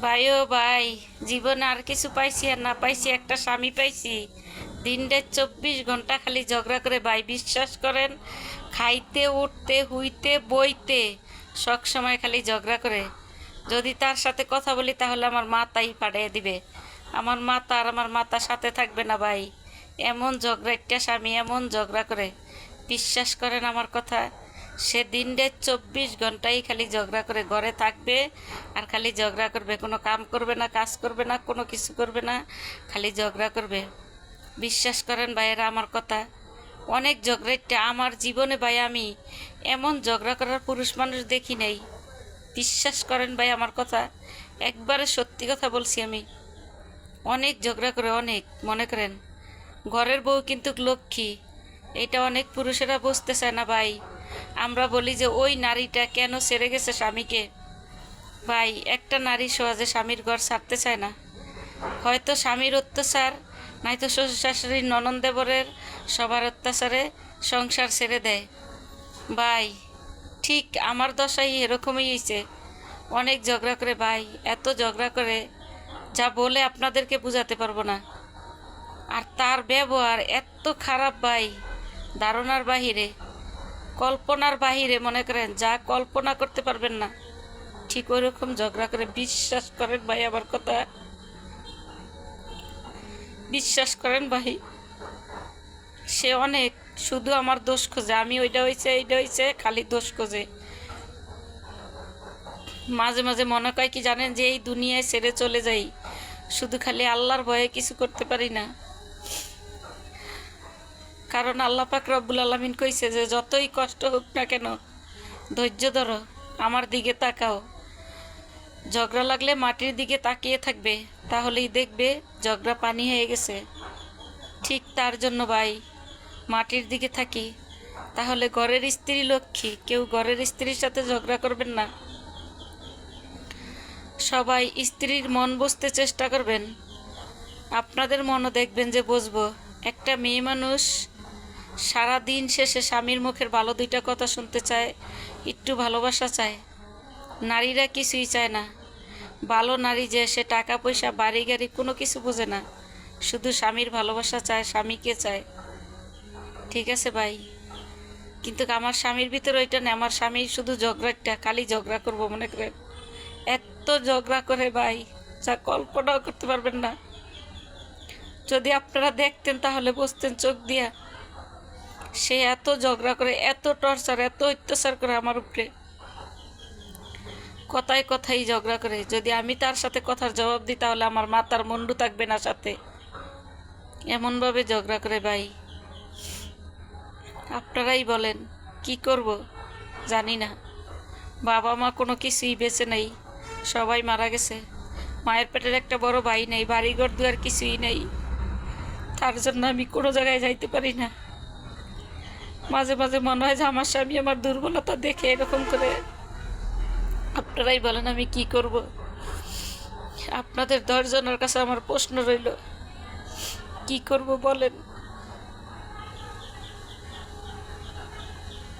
ভাই ও ভাই, জীবনে আর কিছু পাইছি আর না পাইছি, একটা স্বামী পাইছি। দিনটা চব্বিশ ঘণ্টা খালি ঝগড়া করে ভাই বিশ্বাস করেন, খাইতে, উঠতে, হুইতে, বইতে, সব সময় খালি ঝগড়া করে। যদি তার সাথে কথা বলি তাহলে আমার মাতাই পাঠিয়ে দিবে। আমার মাতা আর আমার মাতার সাথে থাকবে না ভাই। এমন ঝগড়া একটা স্বামী, এমন ঝগড়া করে। বিশ্বাস করেন আমার কথা? সে দিনটা চব্বিশ ঘন্টাই খালি ঝগড়া করে ঘরে থাকবে আর খালি ঝগড়া করবে, কোনো কাম করবে না, কাজ করবে না, কোনো কিছু করবে না, খালি ঝগড়া করবে। বিশ্বাস করেন ভাইয়েরা আমার কথা, অনেক ঝগড়াটা আমার জীবনে ভাই আমি এমন ঝগড়া করার পুরুষ মানুষ দেখি নাই। বিশ্বাস করেন ভাই আমার কথা, একবারে সত্যি কথা বলছি আমি। অনেক ঝগড়া করে অনেক, মনে করেন, ঘরের বউ কিন্তু লক্ষ্মী এটা অনেক পুরুষেরা বুঝতে চায় না ভাই। আমরা বলি যে, ওই নারীটা কেন সেরে গেছে স্বামীকে? ভাই, একটা নারী সহজে স্বামীর ঘর ছাড়তে চায় না। হয়তো স্বামীর অত্যাচার, নয়তো শ্বশুর শাশুড়ির ননদ দেবরের সবার অত্যাচারে সংসার ছেড়ে দেয়। ভাই, ঠিক আমার দশাই এরকমই হয়েছে অনেক ঝগড়া করে ভাই, এত ঝগড়া করে যা বলে আপনাদেরকে বোঝাতে পারব না। আর তার ব্যবহার এত খারাপ ভাই। ধারণার বাহিরে, কল্পনার বাহিরে, মনে করেন, যা কল্পনা করতে পারবেন না। ঠিক ওই রকম ঝগড়া করে বিশ্বাস করেন ভাই আমার কথা? বিশ্বাস করেন ভাই? সে অনেক, শুধু আমার দোষ খোঁজে, আমি ওইটা হয়েছে এইটা হয়েছে খালি দোষ খোঁজে। মাঝে মাঝে মনে হয় কি জানেন যে এই দুনিয়ায় ছেড়ে চলে যাই, শুধু খালি আল্লাহর ভয়ে কিছু করতে পারি না। কারণ আল্লাহ পাক রব্বুল আলমিন কইছে যে, যতই কষ্ট হোক না কেন, ধৈর্য ধরো, আমার দিকে তাকাও। ঝগড়া লাগলে মাটির দিকে তাকিয়ে থাকবে, তাহলেই দেখবে ঝগড়া পানি হয়ে গেছে। ঠিক তার জন্য ভাই, মাটির দিকে থাকি, তাহলে ঘরের স্ত্রী লক্ষ্মী, কেউ ঘরের স্ত্রীর সাথে ঝগড়া করবেন না। সবাই স্ত্রীর মন বুঝতে চেষ্টা করবেন। আপনাদের মনও দেখবেন যে বুঝব, একটা মেয়ে মানুষ সারা দিন শেষে স্বামীর মুখের ভালো দুইটা কথা শুনতে চায়, একটু ভালোবাসা চায়। নারীরা কিছুই চায় না। ভালো নারী যে সে টাকা, পয়সা, বাড়ি, গাড়ি কোনো কিছু বোঝে না। শুধু স্বামীর ভালোবাসা চায়, স্বামীকে চায়। ঠিক আছে ভাই। কিন্তু আমার স্বামীর ভিতরে ওইটা নেই। আমার স্বামী শুধু ঝগড়াটা খালি ঝগড়া করব মনে করেন। এত ঝগড়া করে ভাই, যা কল্পনাও করতে পারবেন না। যদি আপনারা দেখতেন তাহলে বসতেন চোখ দিয়া। সে এত ঝগড়া করে, এত টর্চার, এত অত্যাচার করে আমার উপরে। কথায় কথাই ঝগড়া করে, যদি আমি তার সাথে কথার জবাব দিই, তাহলে আমার মাতার মন্ডু থাকবে না সাথে। এমনভাবে ঝগড়া করে ভাই। আপনারাই বলেন, কি করব? জানি না। বাবা মা কোনো কিছুই বেঁচে নেই, সবাই মারা গেছে। মায়ের পেটের একটা বড় ভাই নেই, বাড়িঘর দুয়ার কিছুই নেই। তার জন্য আমি কোনো জায়গায় যাইতে পারি না। মাঝে মাঝে মনে হয় যে আমার স্বামী আমার দুর্বলতা দেখে এরকম করে। আপনারাই বলেন আমি কি করব? আপনাদের দশজনের কাছে আমার প্রশ্ন রইল, কি করব বলেন?